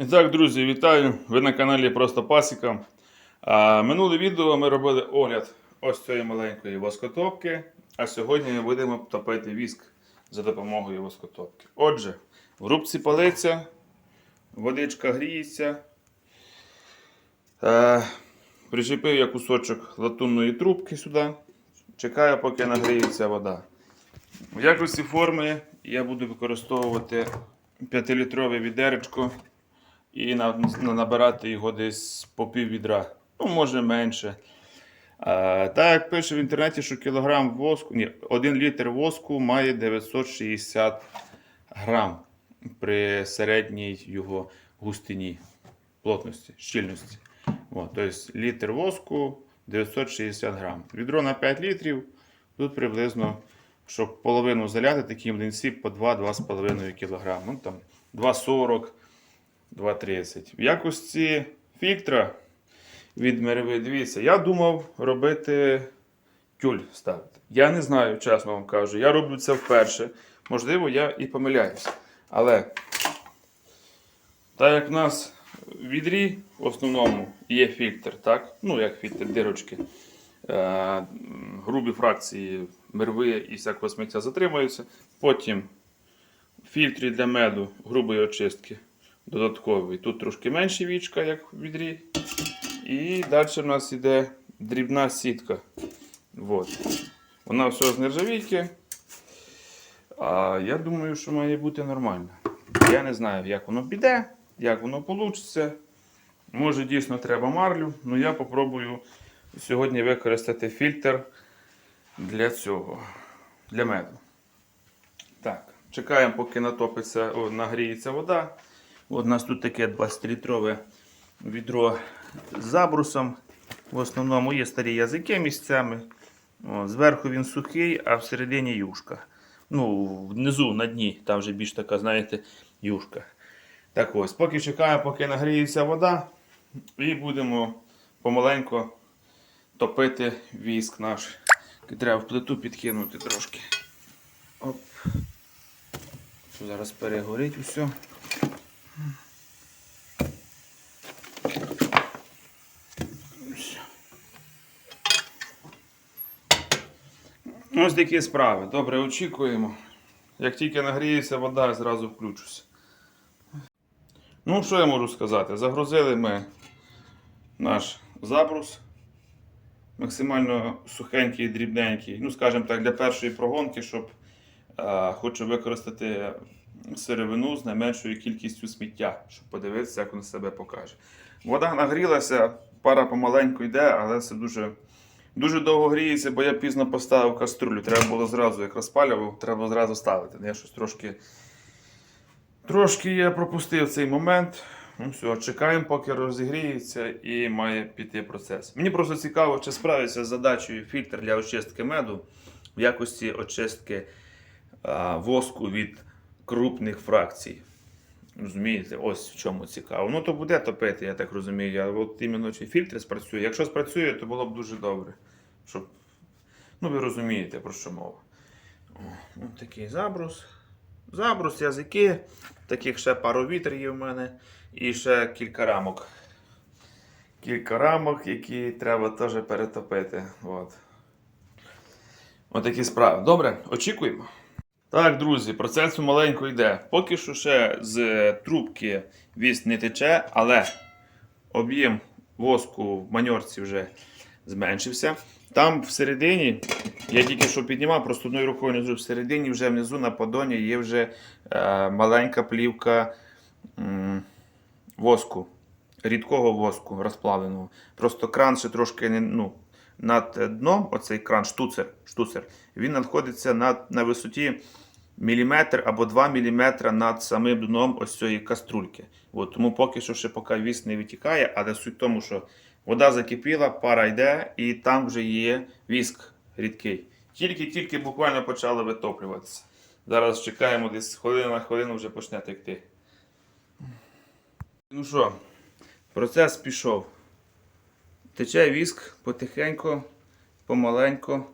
І так, друзі, вітаю! Ви на каналі Просто Пасіка. А, минуле відео ми робили огляд ось цієї маленької воскотопки. А сьогодні ми будемо топити віск за допомогою воскотопки. Отже, в рубці палиться, водичка гріється. Е, причепив я кусочок латунної трубки сюди. Чекаю, поки нагріється вода. В якості форми я буду використовувати 5-літрове відеречко і на- набирати його десь по пів відра. Ну, може менше. А, так пише в інтернеті, що кілограм воску, ні, 1 літр воску має 960 грам при середній його густині, плотності, щільності. От, тобто літр воску 960 грам. Відро на 5 літрів. Тут приблизно, щоб половину заляти, такі млинці по 2-2,5 кг. Ну, там 2,40 2,30. В якості фільтра від мереви, дивіться, я думав робити тюль ставити. Я не знаю, чесно вам кажу. Я роблю це вперше. Можливо, я і помиляюся. Але так як в нас в відрі в основному є фільтр, так? Ну, як фільтр дирочки. Е, грубі фракції мерви і всякого сміття затримуються. Потім в фільтрі для меду грубої очистки додатковий. Тут трошки менше вічка, як в відрі. І далі в нас йде дрібна сітка. От. Вона все з нержавійки. А я думаю, що має бути нормально. Я не знаю, як воно піде, як воно вийде. Може, дійсно треба марлю, але я попробую сьогодні використати фільтр для цього, для меду. Так, чекаємо, поки натопиться, о, нагріється вода. От у нас тут таке 20-літрове відро з забрусом. В основному є старі язики місцями. О, зверху він сухий, а всередині юшка. Ну, внизу на дні, там вже більш така, знаєте, юшка. Так ось, поки чекаємо, поки нагріється вода, і будемо помаленько топити віск наш. Треба в плиту підкинути трошки. Оп. Зараз перегорить усе. Ось такі справи. Добре, очікуємо. Як тільки нагріється вода, я зразу включуся. Ну, що я можу сказати? Загрузили ми наш забрус. Максимально сухенький, дрібненький. Ну, скажімо так, для першої прогонки, щоб е, хочу використати сировину з найменшою кількістю сміття, щоб подивитися, як він себе покаже. Вода нагрілася, пара помаленьку йде, але це дуже, дуже довго гріється, бо я пізно поставив каструлю. Треба було зразу, як розпалював, треба зразу ставити. Я щось трошки, трошки я пропустив цей момент. Ну все, чекаємо, поки розігріється і має піти процес. Мені просто цікаво, чи справиться з задачею фільтр для очистки меду в якості очистки а, воску від крупних фракцій. Розумієте, ось в чому цікаво. Ну, то буде топити, я так розумію. А от іменно чи фільтр спрацює. Якщо спрацює, то було б дуже добре. Щоб... Ну, ви розумієте, про що мова. О, ну, такий забрус. Забрус, язики. Таких ще пару вітр є в мене. І ще кілька рамок. Кілька рамок, які треба теж перетопити. От. Отакі справи. Добре, очікуємо. Так, друзі, процес помаленьку йде. Поки що ще з трубки вісь не тече, але об'єм воску в маньорці вже зменшився. Там всередині, я тільки що піднімав, просто одною рукою внизу, всередині вже внизу на подоні є вже е, маленька плівка м, воску, рідкого воску розплавленого. Просто кран ще трошки не, ну, над дном, оцей кран, штуцер, штуцер він знаходиться на, на висоті міліметр або 2 мм над самим дном ось цієї каструльки. От, тому поки що ще поки вісь не витікає, але суть в тому, що вода закипіла, пара йде, і там вже є віск рідкий. Тільки-тільки буквально почали витоплюватися. Зараз чекаємо десь хвилина на хвилину вже почне текти. Ну що, процес пішов. Тече віск потихеньку, помаленьку.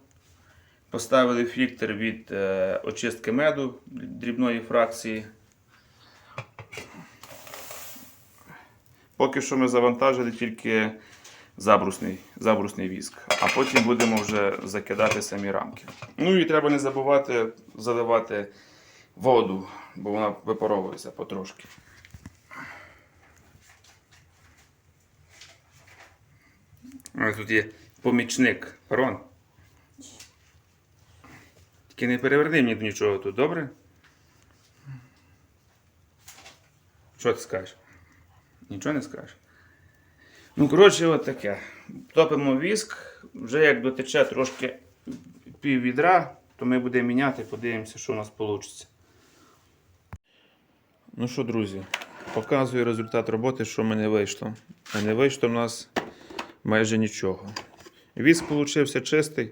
Поставили фільтр від е, очистки меду дрібної фракції. Поки що ми завантажили тільки забрусний, забрусний віск, а потім будемо вже закидати самі рамки. Ну і треба не забувати заливати воду, бо вона випаровується потрошки. Ось тут є помічник Рон. Тільки не переверни мені нічого тут, добре? Що ти скажеш? Нічого не скажеш? Ну, коротше, от таке. Топимо віск, вже як дотече трошки пів відра, то ми будемо міняти, подивимося, що у нас вийде. Ну що, друзі, показую результат роботи, що в мене вийшло. А не вийшло в нас майже нічого. Віск получився чистий,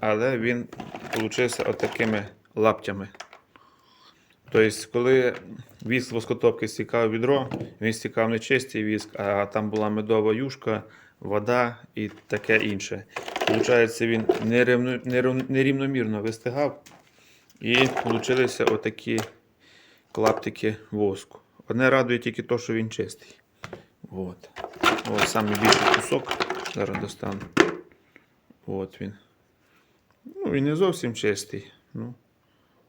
але він получився отакими лаптями. Тобто, коли віск воскотопки стікав відро, він стікав не чистий віск, а там була медова юшка, вода і таке інше. Получається, він нерівномірно вистигав і получилися отакі клаптики воску. Одне радує тільки те, що він чистий. От. Ось самий більший кусок. Зараз достану. От він. Ну, він не зовсім чистий. Ну,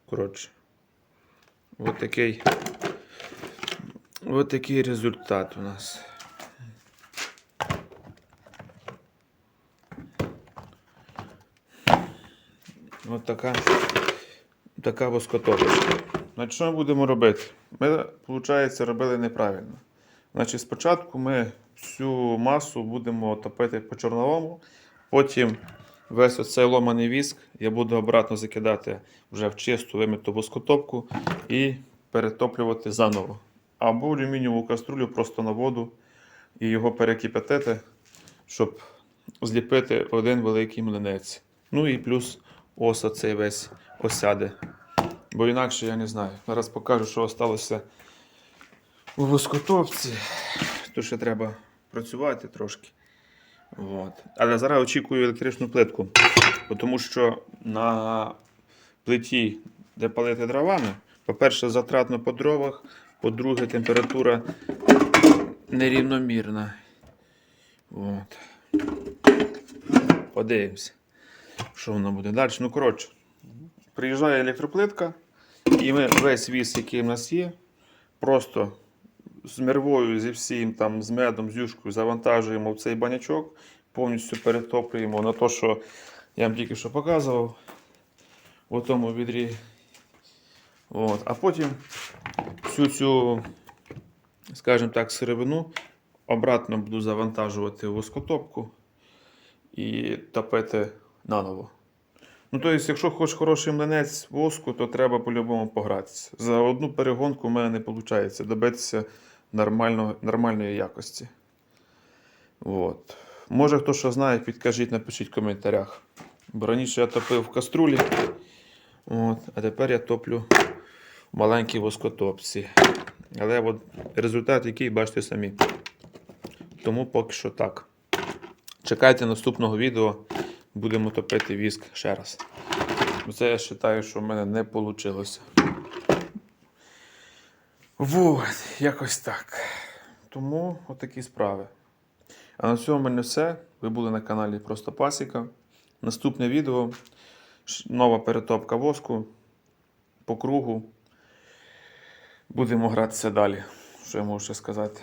коротше. От такий. От такий результат у нас. От така, така воскотопочка. Значить, що будемо робити? Ми, виходить, робили неправильно. Значить, спочатку ми всю масу будемо топити по чорновому, потім весь оцей ломаний віск я буду обратно закидати вже в чисту вимиту воскотопку і перетоплювати заново. Або алюмінієву каструлю просто на воду і його перекипятити, щоб зліпити один великий млинець. Ну і плюс оса цей весь осяде. Бо інакше я не знаю. Зараз покажу, що залишилося у воскотопці. То ще треба працювати трошки. От. Але зараз очікую електричну плитку. Тому що на плиті, де палити дровами, по-перше, затратно по дровах, по-друге, температура нерівномірна. От. Подивимося, що воно буде далі. Ну, коротше, приїжджає електроплитка, і ми весь віз, який в нас є, просто з мервою, зі всім, там, з медом, з юшкою завантажуємо в цей банячок, повністю перетоплюємо на те, що я вам тільки що показував у тому відрі. От. А потім всю цю, скажімо так, сировину обратно буду завантажувати в воскотопку і топити наново. Ну, тобто, якщо хочеш хороший млинець воску, то треба по-любому погратися. За одну перегонку в мене не виходить добитися нормально, нормальної якості. От. Може, хто що знає, підкажіть, напишіть в коментарях. Бо раніше я топив в каструлі, от, а тепер я топлю в маленькій воскотопці. Але от результат, який бачите самі. Тому поки що так. Чекайте наступного відео, будемо топити віск ще раз. Це я вважаю, що в мене не вийшло. Вот, якось так. Тому отакі справи. А на цьому в мене все. Ви були на каналі Просто Пасіка. Наступне відео. Нова перетопка воску по кругу. Будемо гратися далі. Що я можу ще сказати?